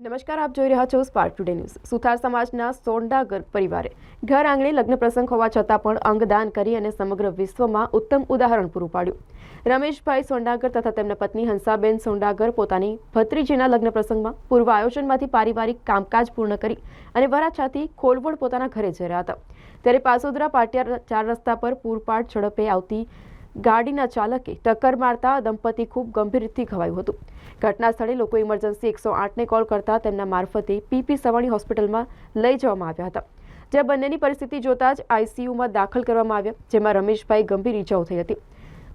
નમસ્કાર, આપ જોઈ રહ્યા છો સ્પાર્ક ટુડે ન્યૂઝ સુથાર સમાજના સોંડાગર પરિવારે ઘર આંગણે લગ્ન પ્રસંગ હોવા છતાં પણ અંગદાન કરી અને સમગ્ર વિશ્વમાં ઉત્તમ ઉદાહરણ પૂરું પાડ્યું. રમેશભાઈ સોંડાગર તથા તેમના પત્ની હંસાબેન સોંડાગર પોતાની ભત્રીજીના લગ્ન પ્રસંગમાં પૂર્વ આયોજનમાંથી પારિવારિક કામકાજ પૂર્ણ કરી અને વરાછાથી ખોલવડ પોતાના ઘરે જઈ રહ્યા હતા. ત્યારે પાસોદરા પાટિયા ચાર રસ્તા પર પૂરપાટ ઝડપે આવતી ગાડીના ચાલકે ટક્કર મારતા દંપતી ખૂબ ગંભીર રીતે ઘવાયું હતું. ઘટના સ્થળે લોકો ઇમરજન્સી એકસો આઠને કોલ કરતા તેમના મારફતે પીપી સવાણી હોસ્પિટલમાં લઈ જવામાં આવ્યા હતા. જ્યાં બંનેની પરિસ્થિતિ જોતા જ આઈસીયુમાં દાખલ કરવામાં આવ્યા, જેમાં રમેશભાઈ ગંભીર ઈજાઓ થઈ હતી.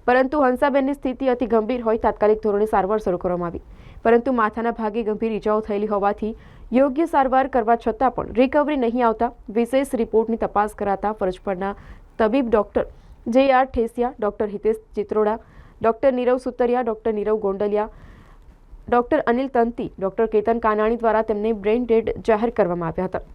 પરંતુ હંસાબેનની સ્થિતિ અતિ ગંભીર હોય તાત્કાલિક ધોરણે સારવાર શરૂ કરવામાં આવી. પરંતુ માથાના ભાગે ગંભીર ઈજાઓ થયેલી હોવાથી યોગ્ય સારવાર કરવા છતાં પણ રિકવરી નહીં આવતા વિશેષ રિપોર્ટની તપાસ કરાતા ફરજ પરના તબીબ doctor J R Thesiya, doctor Hitesh Chitroda, doctor Nirav Sutariya, doctor Nirav Gondaliya, doctor Anil Tanti, doctor Ketan Kanani દ્વારા તેમને બ્રેઇન ડેડ જાહેર કરવામાં આવ્યા હતા.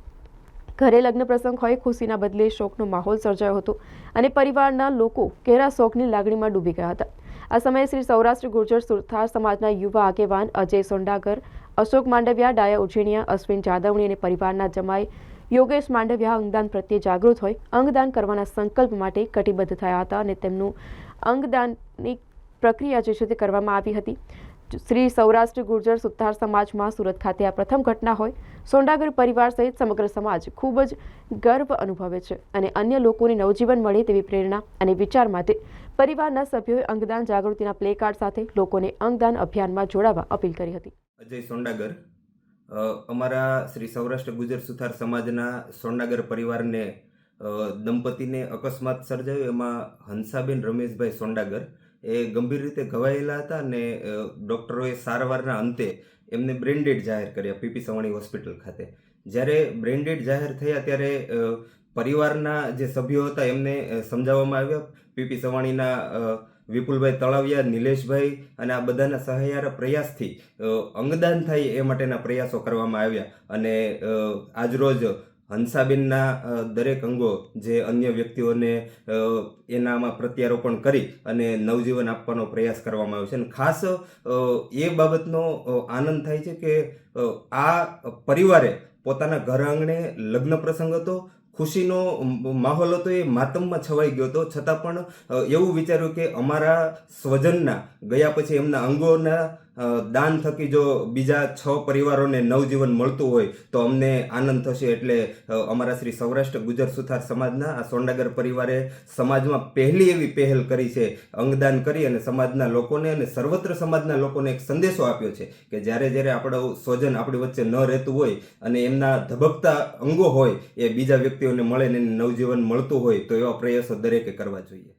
ઘરે લગ્ન પ્રસંગ હોય, ખુશીના બદલે શોકનો માહોલ સર્જાયો હતો અને પરિવારના લોકો ઘેરા શોકની લાગણીમાં ડૂબી ગયા હતા. આ સમયે શ્રી સૌરાષ્ટ્ર ગુર્જર સુરથાર સમાજના યુવા આગેવાન અજય સોંડાગર, અશોક માંડવિયા, ડાયા ઉજેણિયા, અશ્વિન જાદવણી અને પરિવારના જમાઈ યોગેશ માંડવિયા અંગદાન પ્રત્યે જાગૃત હોય. અંગદાન કરવાના સંકલ્પ માટે કટિબદ્ધ થયા હતા અને તેમનું અંગદાનની પ્રક્રિયા જે છે તે કરવામાં આવી હતી. શ્રી સૌરાષ્ટ્ર ગુર્જર સુથાર સમાજમાં સુરત ખાતે આ પ્રથમ ઘટના હોય. સોંડાગર પરિવાર સહિત સમગ્ર સમાજ ખૂબ જ ગર્વ અનુભવે છે અને અન્ય લોકોને નવજીવન મળે તેવી પ્રેરણા અને વિચાર માટે પરિવારના સભ્યોએ અંગદાન જાગૃતિના પ્લે કાર્ડ સાથે લોકોને અંગદાન અભિયાનમાં જોડાવા અપીલ કરી હતી. અજય સોંડાગર અમારા શ્રી સૌરાષ્ટ્ર ગુજર સુથાર સમાજના સોંડાગર પરિવારને દંપતીને અકસ્માત સર્જાયો. એમાં હંસાબેન રમેશભાઈ સોંડાગર એ ગંભીર રીતે ઘવાયેલા હતા અને ડૉક્ટરોએ સારવારના અંતે એમને બ્રેન્ડેડ જાહેર કર્યા પીપી સવાણી હોસ્પિટલ ખાતે. જ્યારે બ્રેન્ડેડ જાહેર થયા ત્યારે પરિવારના જે સભ્યો હતા એમને સમજાવવામાં આવ્યા. પીપી સવાણીના વિપુલભાઈ તળાવિયા, નિલેશભાઈ અને આ બધાના સહાયાર પ્રયાસથી અંગદાન થાય એ માટેના પ્રયાસો કરવામાં આવ્યા. અને આજરોજ હંસાબેનના દરેક અંગો જે અન્ય વ્યક્તિઓને એનામાં પ્રત્યારોપણ કરી અને નવજીવન આપવાનો પ્રયાસ કરવામાં આવ્યો છે. અને ખાસ એ બાબતનો આનંદ થાય છે કે આ પરિવારે પોતાના ઘર આંગણે લગ્ન પ્રસંગ હતો ખુશીનો માહોલ હતો એ માતમમાં છવાઈ ગયો હતો. છતાં પણ એવું વિચાર્યું કે અમારા સ્વજનના, ગયા પછી એમના અંગોના દાન થકી જો બીજા છ પરિવારોને નવજીવન મળતું હોય, તો અમને આનંદ થશે એટલે અમારા શ્રી સૌરાષ્ટ્ર ગુજર સુથાર સમાજના, આ સોંડાગર પરિવારે સમાજમાં પહેલી એવી પહેલ કરી છે, અંગદાન કરી અને સમાજના લોકોને અને સર્વત્ર સમાજના લોકોને એક સંદેશો આપ્યો છે કે જ્યારે જ્યારે આપણો સ્વજન આપણી વચ્ચે ન રહેતું હોય અને એમના ધબકતા અંગો હોય, એ બીજા વ્યક્તિઓને મળે ને નવજીવન મળતું હોય, તો એવા પ્રયાસો દરેકે કરવા જોઈએ.